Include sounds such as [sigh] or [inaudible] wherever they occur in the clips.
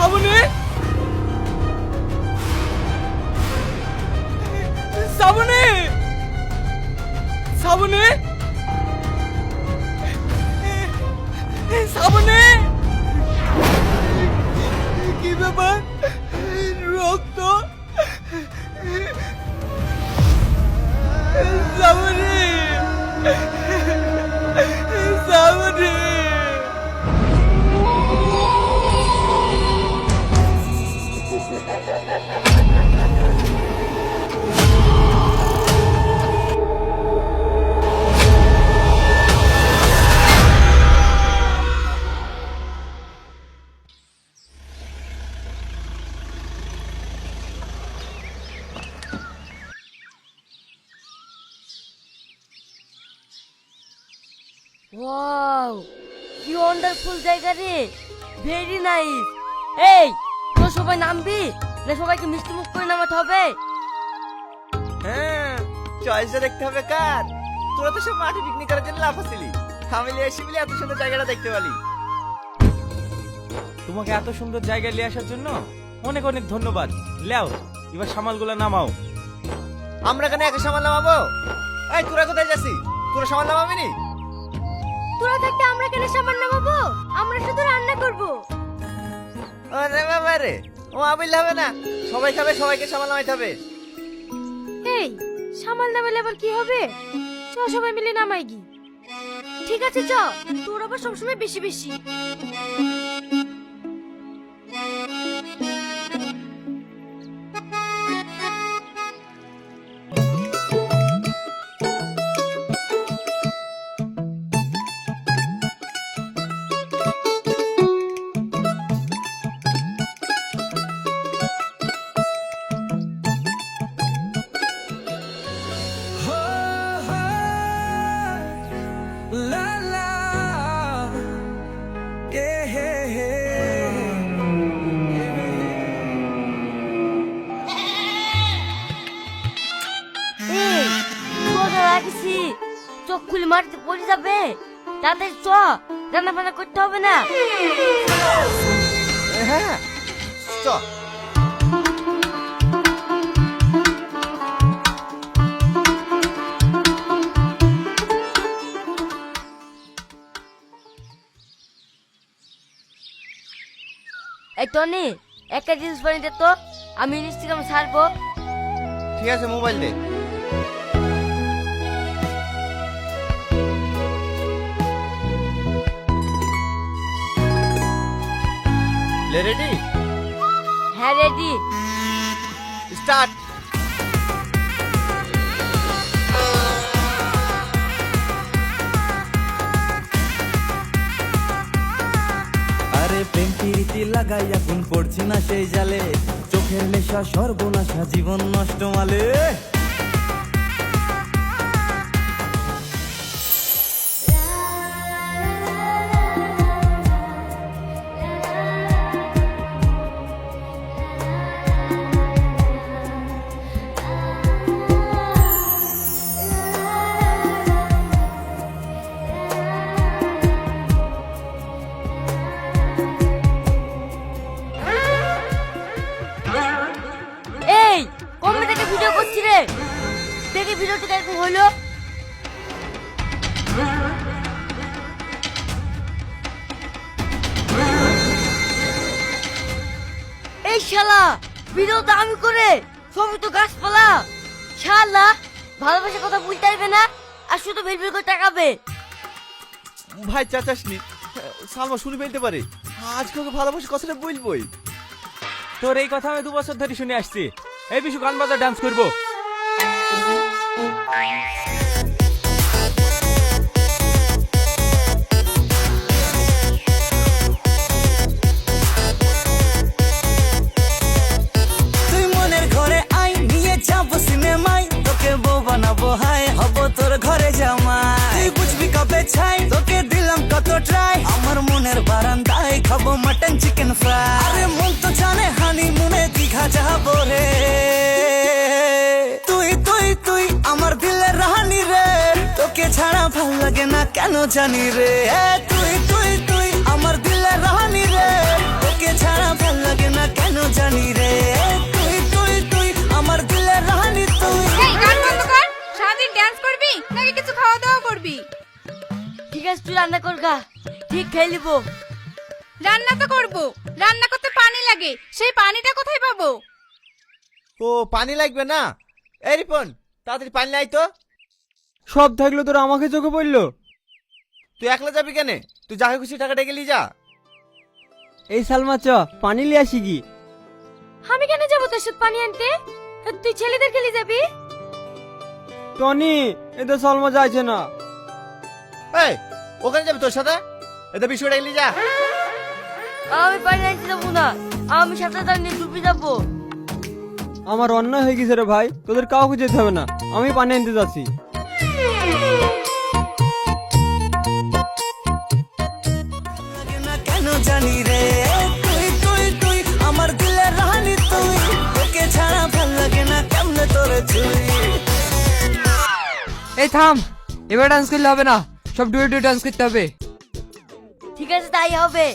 শ্রাবণী শ্রাবণী শ্রাবণী শ্রাবণী কি ব্যাপার? রক্ত। শ্রাবণী শ্রাবণী এই তো সবাই নামবি? না সবাইকে মিষ্টি মুখ করে নামাতে হবে? হ্যাঁ দেখতে হবে কার? তোরা তো সব মাঠে পিকনিক করার জন্য লাফ ছিলি ফ্যামিলি এসে মিলে এত সুন্দর জায়গাটা দেখতে পারি তোমাকে এত সুন্দর জায়গায় নিয়ে আসার জন্য অনেক অনেক ধন্যবাদ। লেও এবার সামালগুলো নামাও। আমরা কেন একা সামাল নামাবো? এই তোরা কোথায় যাচ্ছি তোরা সামাল নামাবি নি? তোরা থাকতে আমরা কেন সামান নামাবো? আমরা শুধু রান্না করব। আরে বাবা রে, ও আবিল হবে না? সবাই খাবে, সবাইকে সামাল নামাইতে হবে। এই, সামাল নামালে আবার কি হবে? চ সবাই মিলে নামাই গি। ঠিক আছে চ তোর আবার সবসময় বেশি বেশি। রান্না বান্না করতে হবে না? হ্যাঁ। চ এই টনি একটা জিনিস বানিয়ে দে তো আমি ইনস্টাগ্রাম ছাড়বো। ঠিক আছে মোবাইল দে। লে রেডি হ্যাঁ রেডি। স্টার্ট। আরে প্রেম প্রীতি লাগাই এখন পড়ছি না সেই জালে। চোখের নেশা সর্বনাশা জীবন নষ্ট মালে। শালা তো আমি করে সবই তো গাছপালা। শালা ভালোবাসার কথা বলতে পারবে না আর শুধু বের বের করে টাকাবে ভাই চাচাসনি। সালমা শুনে ফেলতে পারে। আজকে ওকে ভালোবাসে কথাটা বলবই। তোর এই কথা আমি দু বছর ধরে শুনে আসছি। এই বিশু গান বাজার ডান্স করব। মনের বারান্দায় খাব মাটন চিকেন ফ্রাই আরে মন তো জানে হানি মনে দীঘা যাব রে। তুই তুই তুই আমার দিলের রাহানি রে। তোকে ছাড়া ভালো লাগে না কেন জানি রে। এ, তুই তুই তুই আমার দিলের রাহানি রে। তোকে ছাড়া ভালো লাগে না কেন জানি রে। তুই তুই তুই আমার দিলের রানী তুই। এই গান বন্ধ কর। সারাদিন ড্যান্স করবি নাকি কিছু খাওয়া দাওয়া করবি? ঠিক আছে তুই রান্না কর গা। ঠিক খেয়ে নিবো। রান্না তো করব। রান্না করতে পানি লাগে। সেই পানিটা কোথায় পাবো? ও পানি লাগবে না? এই রিপন তাড়াতাড়ি পানি লাই তো। সব থাকল তোরা আমাকে চোখে পড়ল। তুই একলা যাবি কেন? তুই যাকে খুশি টাকা ডেকে নিয়ে যা। এই সালমা চ পানি লিয়ে আসি কি? আমি কেন যাব তোর সাথে পানি আনতে? তুই ছেলেদের খেলে যাবি? টনি এতে সালমা যাইছে না। এই ওখানে যাবি তোর সাথে? এটা ডেকে যা। আমি পানি আনতে যাব না। আমি তার নিয়ে ডুবে যাব। আমার অন্যায় হয়ে গেছে রে ভাই তোদের কাউকে যেতে হবে না। আমি পানি আনতে যাচ্ছি। কেন জানি রে? তুই তুই তুই আমার রানী তুই। তোকে ছাড়া ভালো লাগে না কেমনে তোরে ছুই। এই থাম এবার ডান্স করলে হবে না। সব ডুয়ে ডুয়ে ডান্স করতে হবে। ঠিক আছে, তাই হবে।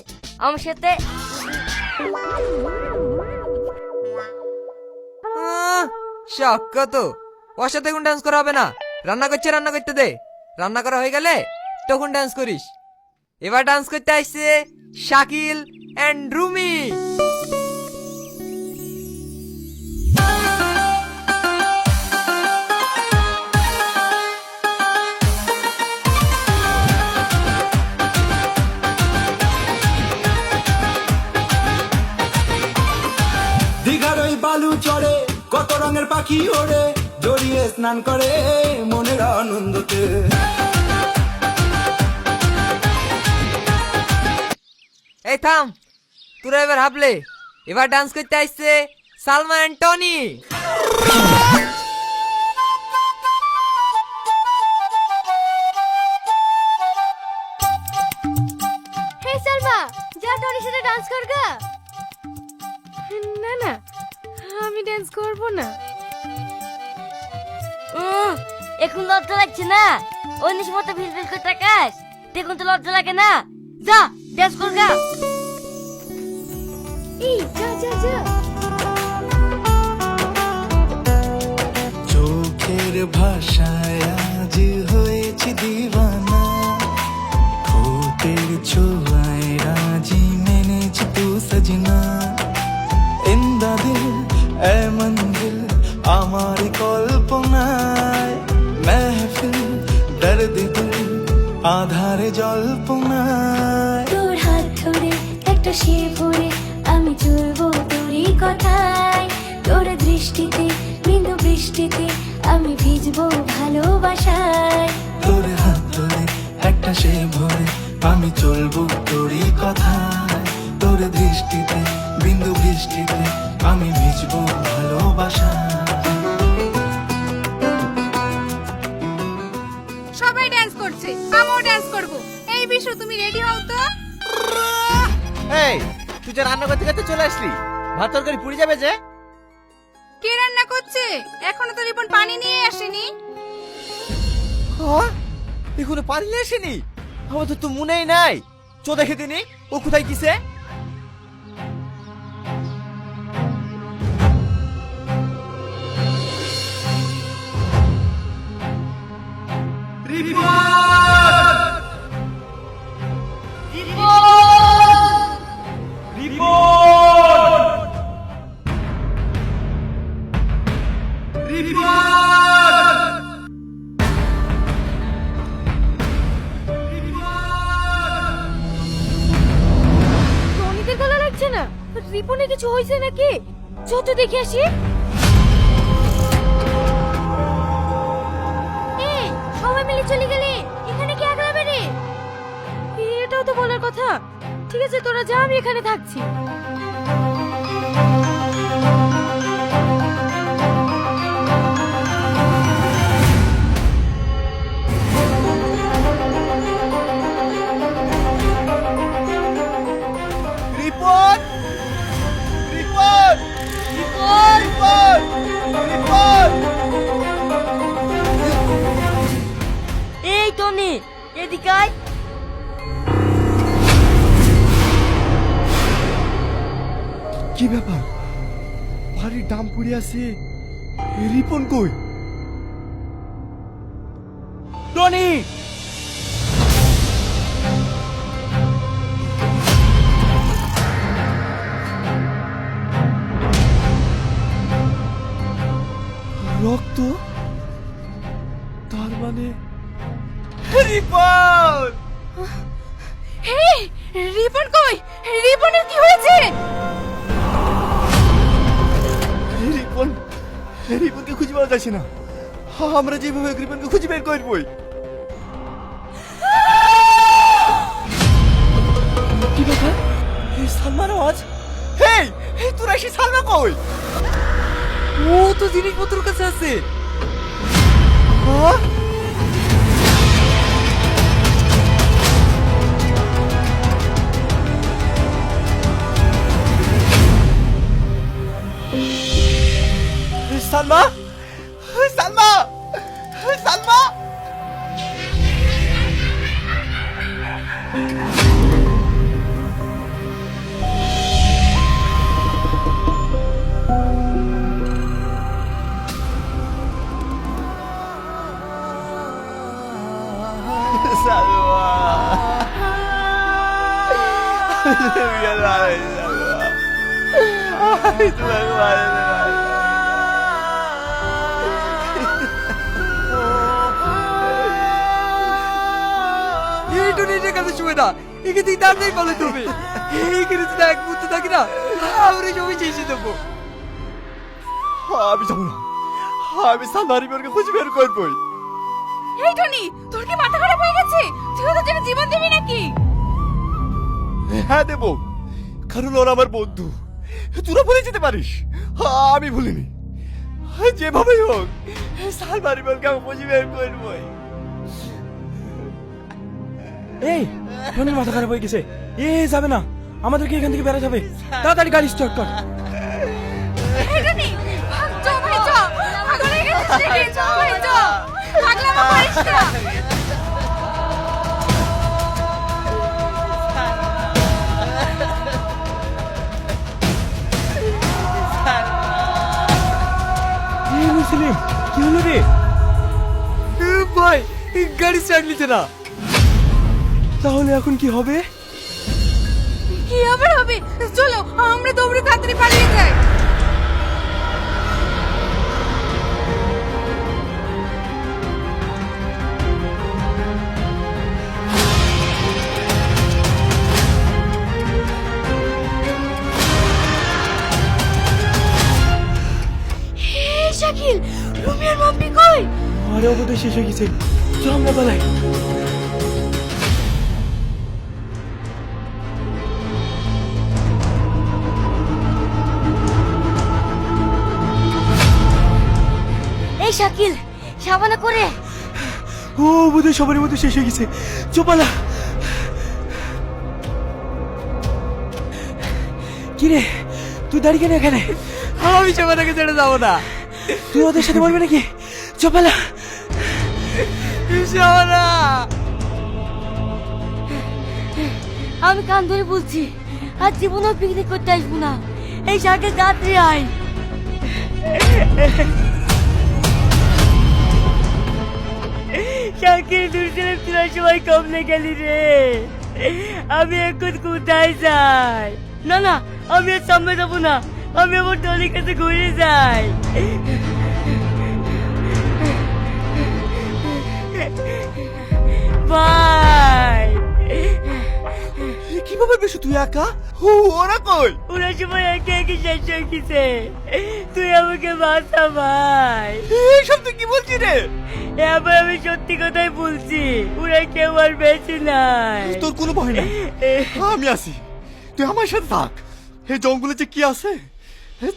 আমার সাথে শখ কত ওর সাথে এখন ডান্স করা হবে না। রান্না করছে, রান্না করতে দে। রান্না করা হয়ে গেলে তখন ডান্স করিস। এবার ডান্স করতে আসছে শাকিল অ্যান্ড রুমি। স্নান করে মনের আনন্দতে। এই থাম তোরা এবার হাবলে। এবার ডান্স করতে আসছে Salma and Tony. Hey Salma যা টনির সাথে ডান্স কর গা। না না আমি ডান্স করব না। এখন লজ্জা লাগছে না? অনিশ মতো ভিল করে তাকাস। দেখুন তো লজ্জা লাগে না। যা ড্যান্স কর গা। এই যা যা যা। চোখের ভাষায় জল্পনায় তোর হাত ধরে একটা সে ভরে আমি চলবো তোরই কথায়। তোর দৃষ্টিতে বিন্দু বৃষ্টিতে আমি ভিজবো ভালোবাসায়। তোর হাত ধরে একটা সে ভরে আমি চলবো তোরই কথায়। তোর দৃষ্টিতে বিন্দু বৃষ্টিতে আমি ভিজবো ভালোবাসা বিশু তুমি রেডি হও তো? এই তুই যে রান্না করতে করতে চলে আসলি ভাত তরকারি পুড়ে যাবে যে? কে রান্না করছে? এখনও তো রিপন পানি নিয়ে আসেনি। হ্যাঁ এখনও পানি নিয়ে আসেনি? আমার তো তো মনেই নাই। চো দেখে দিনি ও কোথায় কিসে টনিদের হয়েছে নাকি? যত দেখে আসি। সবাই মিলে চলে গেলে? এখানে কি একলা বেরে এটাও তো বলার কথা। ঠিক আছে, তোরা যা, আমি এখানে থাকছি। কি ব্যাপার? ভারী দাম পড়ে আছে। রিপন কই? টনি পাওয়া যাচ্ছে না। আমরা যেভাবে রিপনকে খুঁজে বের করবই। কি ব্যাপার? এই সালমান আওয়াজ। হেই এই তোরা এসে সালমা কই? ও তো জিনিসপত্র কাছে আছে। হ্যাঁ? সালমা? 三毛，三毛，三毛，[laughs] 别 [laughs] 来 [laughs] 了，三毛，爱死了。না। একে তুই তাড়াতাড়ি পালে তুমি এইখানে যদি এক মুহূর্ত থাকি না আমরা সবাই শেষে দেবো আমি যাব না। আমি সালমা রিপনকে খুঁজে বের করবই। এই টনি তোর কি মাথা খারাপ হয়ে গেছে? তুই ওদের জন্য জীবন দিবি নাকি? হ্যাঁ দেবো। কারণ ওরা আমার বন্ধু। তোরা ভুলে যেতে পারিস। আমি ভুলিনি। যেভাবেই হোক সালমা রিপনকে আমি খুঁজে বের করবই। এই টনির মাথা খারাপ হয়ে গেছে। এ যাবে না। আমাদেরকে এখান থেকে বেড়া যাবে। তাড়াতাড়ি গাড়ি স্টার্ট কর। মুসলিম কি হলো রে? ভাই গাড়ি স্টার্ট নিচ্ছে না। তাহলে এখন কি হবে? কি আবার হবে? চলো আমরা দৌড়ে তাড়াতাড়ি পালিয়ে যাই। শাকিল রুমিয়ার মাম্মি কই? আরে ওদের শেষ হয়ে গেছে। চল আমরা পালাই। শাকিল সাবানা করে। ও বোধহয় সবারই মধ্যে শেষ হয়ে গেছে। চোপালা। কিরে তুই দাঁড়িয়ে কেন এখানে? আমি সবাইকে ছেড়ে যাব না। তুই ওদের সাথে বলবি নাকি? চোপালা। শাবানা আমি কান ধরে বলছি আর জীবনেও পিকনিক করতে আসব না। এই শাকিল রাত্রি আয়। শাকিল দূর ছেলে তোরা সবাই কমলে গেলি রে। আমি এখন কোথায় যাই? না না, আমি আর সামনে যাব না। আমি আমার টলির কাছে ঘুরে যাই। বাই। কীভাবে বেশি তুই একা? ও, ওরা কই? ওরা সবাই একে একে শেষ হয়ে গেছে। তুই আমাকে বাঁচা ভাই। এইসব তুই কি বলছিস রে? এবার আমি সত্যি কথাই বলছি ওরা কেউ আর বেঁচে নাই। তোর কোনো ভয় নাই? আমি আছি। তুই আমার সাথে থাক। এই জঙ্গলে যে কি আছে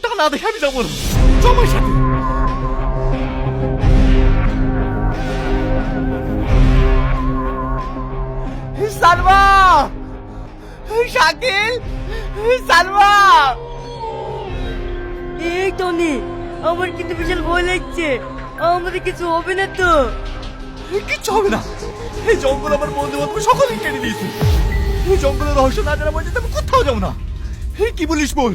তা না দেখে আমি যাব না। সাথে। সালমা! শাকিল! সালমা! এই টনি আমার কিন্তু বিশাল ভয় লাগছে। আমাদের কিছু হবে না তো? কিচ্ছু হবে না। এই জঙ্গল আমার বন্ধু বান্ধব সকলেই কেটে দিয়েছে এই জঙ্গলের রহস্য না জানা পর্যন্ত আমি কোথাও যাব না। কি বলিস বল?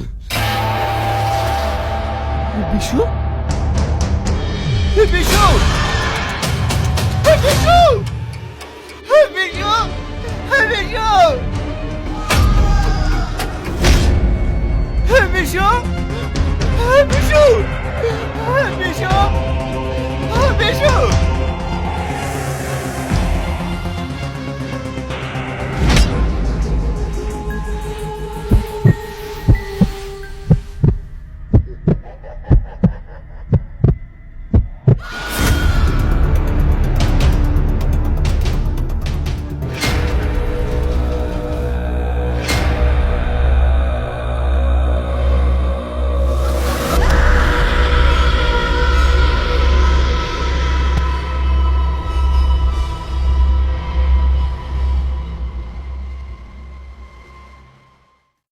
বিশু? বিশু? বিশু? বিশু? 嗨比熊嗨比熊嗨比熊嗨比熊嗨比熊